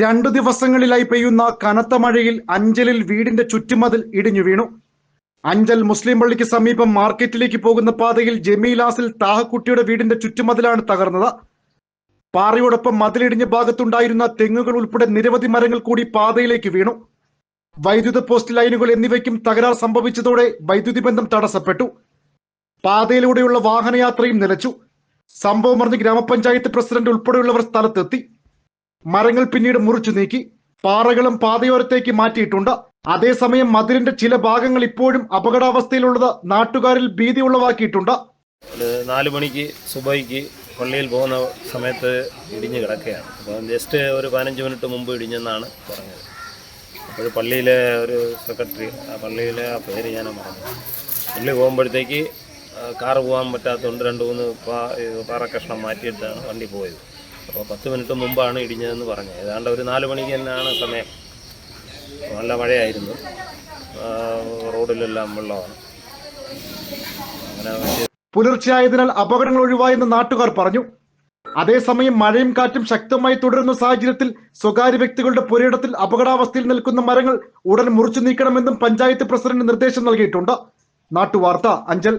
രണ്ടു ദിവസങ്ങളിലായി പെയ്യുന്ന കനത്ത മഴയിൽ അഞ്ചലിൽ വീടിന്റെ ചുറ്റുമതിൽ ഇടിഞ്ഞു വീണു. അഞ്ചൽ മുസ്ലിം പള്ളിക്ക് സമീപം മാർക്കറ്റിലേക്ക് പോകുന്ന പാതയിൽ ജമീലാസിൽ താഹക്കുട്ടിയുടെ വീടിന്റെ ചുറ്റുമതിലാണ് തകർന്നത്. പാറയോടൊപ്പം മതിലിടിഞ്ഞ ഭാഗത്തുണ്ടായിരുന്ന തെങ്ങുകൾ ഉൾപ്പെടെ നിരവധി മരങ്ങൾ കൂടി പാതയിലേക്ക് വീണു. വൈദ്യുത പോസ്റ്റ് ലൈനുകൾ എന്നിവയ്ക്കും തകരാർ സംഭവിച്ചതോടെ വൈദ്യുതി ബന്ധം തടസ്സപ്പെട്ടു. പാതയിലൂടെയുള്ള വാഹനയാത്രയും നിലച്ചു. സംഭവം അറിഞ്ഞ് ഗ്രാമപഞ്ചായത്ത് പ്രസിഡന്റ് ഉൾപ്പെടെയുള്ളവർ സ്ഥലത്തെത്തി. മരങ്ങൾ പിന്നീട് മുറിച്ചു നീക്കി പാറകളും പാതയോരത്തേക്ക് മാറ്റിയിട്ടുണ്ട്. അതേസമയം മതിലിന്റെ ചില ഭാഗങ്ങൾ ഇപ്പോഴും അപകടാവസ്ഥയിലുള്ളത് നാട്ടുകാരിൽ ഭീതി ഉളവാക്കിയിട്ടുണ്ട്. നാല് മണിക്ക് സുബൈക്ക് പള്ളിയിൽ പോകുന്ന സമയത്ത് ഇടിഞ്ഞ് കിടക്കുകയാണ്. അപ്പോൾ ജസ്റ്റ് ഒരു പതിനഞ്ച് മിനിറ്റ് മുമ്പ് ഇടിഞ്ഞെന്നാണ് പറഞ്ഞത്. അപ്പോൾ പള്ളിയിലെ ഒരു സെക്രട്ടറി ആ പള്ളിയിലെ ആ പേര് ഞാൻ മറന്നു. പള്ളി പോകുമ്പോഴത്തേക്ക് കാറ് പോകാൻ പറ്റാത്തതുകൊണ്ട് രണ്ട് മൂന്ന് പാറ കഷ്ണം മാറ്റിയിട്ടാണ് വണ്ടി പോയത്. അപ്പോൾ പത്ത് മിനിറ്റ് മുമ്പാണ് ഇടിഞ്ഞതെന്ന് പറഞ്ഞത്. ഏതാണ്ട് ഒരു നാല് മണിക്ക് തന്നെയാണ് സമയം. നല്ല മഴയായിരുന്നു. റോഡിലെല്ലാം വെള്ളമാണ്. അങ്ങനെ പുലർച്ചെയായതിനാൽ അപകടങ്ങൾ ഒഴിവായെന്ന് നാട്ടുകാർ പറഞ്ഞു. അതേസമയം മഴയും കാറ്റും ശക്തമായി തുടരുന്ന സാഹചര്യത്തിൽ സ്വകാര്യ വ്യക്തികളുടെ പുരയിടത്തിൽ അപകടാവസ്ഥയിൽ നിൽക്കുന്ന മരങ്ങൾ ഉടൻ മുറിച്ചു നീക്കണമെന്നും പഞ്ചായത്ത് പ്രസിഡന്റ് നിർദ്ദേശം നൽകിയിട്ടുണ്ട്. നാട്ടുവാർത്ത അഞ്ചൽ.